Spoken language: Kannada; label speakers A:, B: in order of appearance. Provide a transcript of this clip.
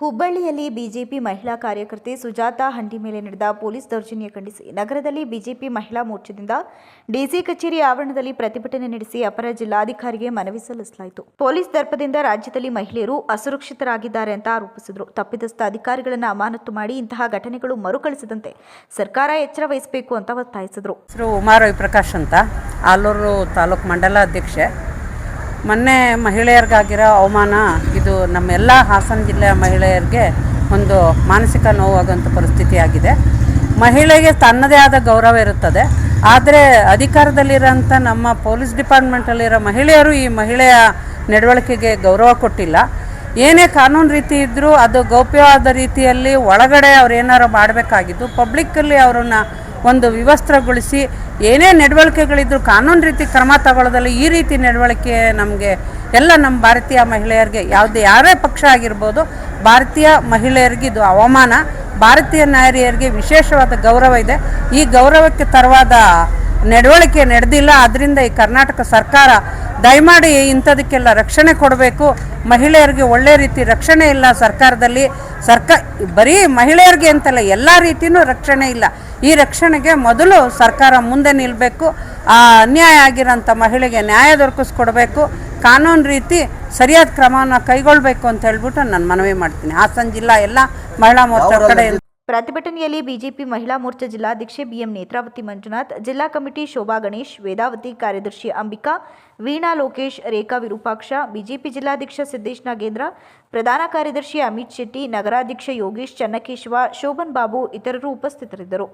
A: ಹುಬ್ಬಳ್ಳಿಯಲ್ಲಿ ಬಿಜೆಪಿ ಮಹಿಳಾ ಕಾರ್ಯಕರ್ತೆ ಸುಜಾತಾ ಹಂಡಿ ಮೇಲೆ ನಡೆದ ಪೊಲೀಸ್ ದೌರ್ಜನ್ಯ ಖಂಡಿಸಿ. ನಗರದಲ್ಲಿ ಬಿಜೆಪಿ ಮಹಿಳಾ ಮೋರ್ಚಾದಿಂದ ಡಿಸಿ ಕಚೇರಿ ಆವರಣದಲ್ಲಿ ಪ್ರತಿಭಟನೆ ನಡೆಸಿ ಅಪರ ಜಿಲ್ಲಾಧಿಕಾರಿಗೆ ಮನವಿ ಸಲ್ಲಿಸಲಾಯಿತು. ಪೊಲೀಸ್ ದರ್ಪದಿಂದ ರಾಜ್ಯದಲ್ಲಿ ಮಹಿಳೆಯರು ಅಸುರಕ್ಷಿತರಾಗಿದ್ದಾರೆ ಅಂತ ಆರೋಪಿಸಿದರು. ತಪ್ಪಿತಸ್ಥ ಅಧಿಕಾರಿಗಳನ್ನು ಅಮಾನತು ಮಾಡಿ ಇಂತಹ ಘಟನೆಗಳು ಮರುಕಳಿಸದಂತೆ ಸರ್ಕಾರ ಎಚ್ಚರ ವಹಿಸಬೇಕು ಅಂತ ಒತ್ತಾಯಿಸಿದರು.
B: ಹೆಸರು ಉಮಾರವಿ ಪ್ರಕಾಶ್ ಅಂತ. ಆಲೂರು ತಾಲೂಕು ಮಂಡಲ ಅಧ್ಯಕ್ಷೆ ಮೊನ್ನೆ ಮಹಿಳೆಯರಿಗಾಗಿರೋ ಅವಮಾನ ಇದು ನಮ್ಮೆಲ್ಲ ಹಾಸನ ಜಿಲ್ಲೆಯ ಮಹಿಳೆಯರಿಗೆ ಒಂದು ಮಾನಸಿಕ ನೋವಾಗುವಂಥ ಪರಿಸ್ಥಿತಿಯಾಗಿದೆ. ಮಹಿಳೆಗೆ ತನ್ನದೇ ಆದ ಗೌರವ ಇರುತ್ತದೆ. ಆದರೆ ಅಧಿಕಾರದಲ್ಲಿರೋಂಥ ನಮ್ಮ ಪೊಲೀಸ್ ಡಿಪಾರ್ಟ್ಮೆಂಟಲ್ಲಿರೋ ಮಹಿಳೆಯರು ಈ ಮಹಿಳೆಯ ನಡವಳಿಕೆಗೆ ಗೌರವ ಕೊಟ್ಟಿಲ್ಲ. ಏನೇ ಕಾನೂನು ರೀತಿ ಇದ್ದರೂ ಅದು ಗೌಪ್ಯವಾದ ರೀತಿಯಲ್ಲಿ ಒಳಗಡೆ ಅವ್ರು ಏನಾರು ಮಾಡಬೇಕಾಗಿದ್ದು ಪಬ್ಲಿಕ್ಕಲ್ಲಿ ಅವರನ್ನು ಒಂದು ವಿವಸ್ತ್ರಗೊಳಿಸಿ ಏನೇ ನಡವಳಿಕೆಗಳಿದ್ದರೂ ಕಾನೂನು ರೀತಿ ಕ್ರಮ ತಗೊಳ್ಳೋದಲ್ಲಿ ಈ ರೀತಿ ನಡವಳಿಕೆ ನಮಗೆ ಎಲ್ಲ ನಮ್ಮ ಭಾರತೀಯ ಮಹಿಳೆಯರಿಗೆ ಯಾವುದೇ ಯಾರೇ ಪಕ್ಷ ಆಗಿರ್ಬೋದು, ಭಾರತೀಯ ಮಹಿಳೆಯರಿಗೆ ಇದು ಅವಮಾನ. ಭಾರತೀಯ ನಾರಿಯರಿಗೆ ವಿಶೇಷವಾದ ಗೌರವ ಇದೆ. ಈ ಗೌರವಕ್ಕೆ ತರವಾದ ನಡವಳಿಕೆ ನಡೆದಿಲ್ಲ. ಅದರಿಂದ ಈ ಕರ್ನಾಟಕ ಸರ್ಕಾರ ದಯಮಾಡಿ ಇಂಥದಕ್ಕೆಲ್ಲ ರಕ್ಷಣೆ ಕೊಡಬೇಕು. ಮಹಿಳೆಯರಿಗೆ ಒಳ್ಳೆ ರೀತಿ ರಕ್ಷಣೆ ಇಲ್ಲ ಸರ್ಕಾರದಲ್ಲಿ. ಸರ್ಕ, ಬರೀ ಮಹಿಳೆಯರಿಗೆ ಅಂತಲ್ಲ, ಎಲ್ಲ ರೀತಿಯೂ ರಕ್ಷಣೆ ಇಲ್ಲ. ಈ ರಕ್ಷಣೆಗೆ ಮೊದಲು ಸರ್ಕಾರ ಮುಂದೆ ನಿಲ್ಲಬೇಕು ಆ ಅನ್ಯಾಯ ಆಗಿರೋಂಥ ಮಹಿಳೆಗೆ ನ್ಯಾಯ ದೊರಕಿಸ್ಕೊಡ್ಬೇಕು. ಕಾನೂನು ರೀತಿ ಸರಿಯಾದ ಕ್ರಮವನ್ನು ಕೈಗೊಳ್ಳಬೇಕು ಅಂತ ಹೇಳ್ಬಿಟ್ಟು ನಾನು ಮನವಿ ಮಾಡ್ತೀನಿ. ಹಾಸನ ಜಿಲ್ಲಾ ಎಲ್ಲ ಮಹಿಳಾ ಮೋರ್ಚಾ ಕಡೆ
A: ಪ್ರತಿಭಟನೆಯಲ್ಲಿ ಬಿಜೆಪಿ ಮಹಿಳಾ ಮೋರ್ಚಾ ಜಿಲ್ಲಾಧ್ಯಕ್ಷೆ ಬಿಎಂ ನೇತ್ರಾವತಿ ಮಂಜುನಾಥ್ ಜಿಲ್ಲಾ ಕಮಿಟಿ ಶೋಭಾ ಗಣೇಶ್ ವೇದಾವತಿ ಕಾರ್ಯದರ್ಶಿ ಅಂಬಿಕಾ ವೀಣಾ ಲೋಕೇಶ್ ರೇಖಾ ವಿರೂಪಾಕ್ಷ ಬಿಜೆಪಿ ಜಿಲ್ಲಾಧ್ಯಕ್ಷ ಸಿದ್ದೇಶ್ ನಾಗೇಂದ್ರ ಪ್ರಧಾನ ಕಾರ್ಯದರ್ಶಿ ಅಮಿತ್ ಶೆಟ್ಟಿ ನಗರಾಧ್ಯಕ್ಷ ಯೋಗೇಶ್ ಚನ್ನಕೇಶವ ಶೋಭನ್ ಬಾಬು ಇತರರು ಉಪಸ್ಥಿತರಿದ್ದರು.